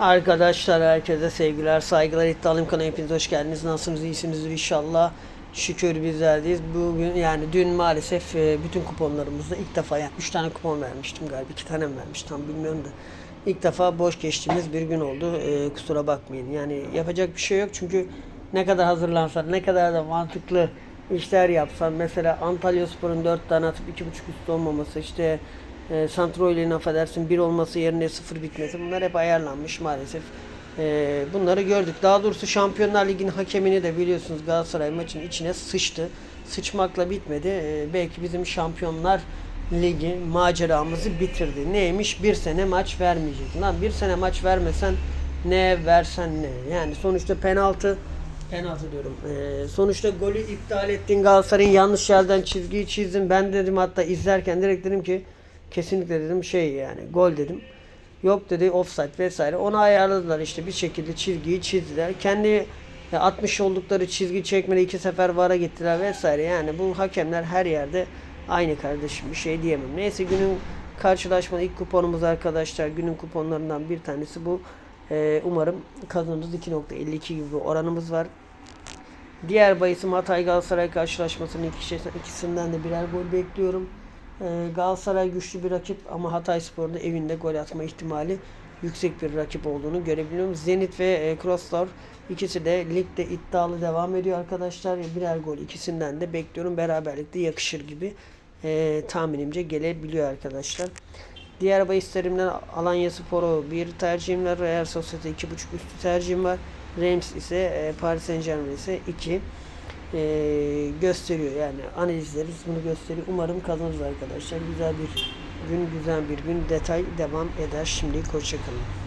Arkadaşlar herkese sevgiler, saygılar. İddialım kanalına hepiniz hoş geldiniz. Nasılsınız? iyisinizdir inşallah. Şükür bizlerdeyiz. Bugün yani dün maalesef e, bütün kuponlarımızda ilk defa yani 3 tane kupon vermiştim galiba. 2 tane mi vermiş tam bilmiyorum da. İlk defa boş geçtiğimiz bir gün oldu. E, kusura bakmayın. Yani yapacak bir şey yok çünkü ne kadar hazırlansan, ne kadar da mantıklı işler yapsan mesela Antalya Spor'un 4 tane atıp 2.5 üstü olmaması işte e, Santroili'nin affedersin 1 olması yerine 0 bitmesi bunlar hep ayarlanmış maalesef. E, bunları gördük. Daha doğrusu Şampiyonlar Ligi'nin hakemini de biliyorsunuz Galatasaray maçın içine sıçtı. Sıçmakla bitmedi. E, belki bizim Şampiyonlar Ligi maceramızı bitirdi. Neymiş? Bir sene maç vermeyecek. Lan bir sene maç vermesen ne versen ne? Yani sonuçta penaltı penaltı diyorum. Ee, sonuçta golü iptal ettin Galatasaray'ın yanlış yerden çizgiyi çizdin. Ben dedim hatta izlerken direkt dedim ki kesinlikle dedim şey yani gol dedim. Yok dedi offside vesaire. Onu ayarladılar işte bir şekilde çizgiyi çizdiler. Kendi ya 60 oldukları çizgi çekmede iki sefer vara gittiler vesaire. Yani bu hakemler her yerde aynı kardeşim bir şey diyemem. Neyse günün karşılaşma ilk kuponumuz arkadaşlar. Günün kuponlarından bir tanesi bu. Ee, umarım kazanırız 2.52 gibi bir oranımız var. Diğer bahisim Hatay Galatasaray karşılaşmasının ikisinden de birer gol bekliyorum. Ee, Galatasaray güçlü bir rakip ama Hatay Spor'da evinde gol atma ihtimali yüksek bir rakip olduğunu görebiliyorum. Zenit ve e, Kroslar ikisi de ligde iddialı devam ediyor arkadaşlar. Birer gol ikisinden de bekliyorum. Beraberlikte yakışır gibi e, tahminimce gelebiliyor arkadaşlar. Diğer bahislerimden Alanya Spor'u bir tercihim var. Real Sociedad 2.5 üstü tercihim var. Reims ise e, Paris Saint Germain ise 2 e, gösteriyor. Yani analizlerimiz bunu gösteriyor. Umarım kazanırız arkadaşlar. Güzel bir gün, güzel bir gün. Detay devam eder. Şimdilik hoşçakalın.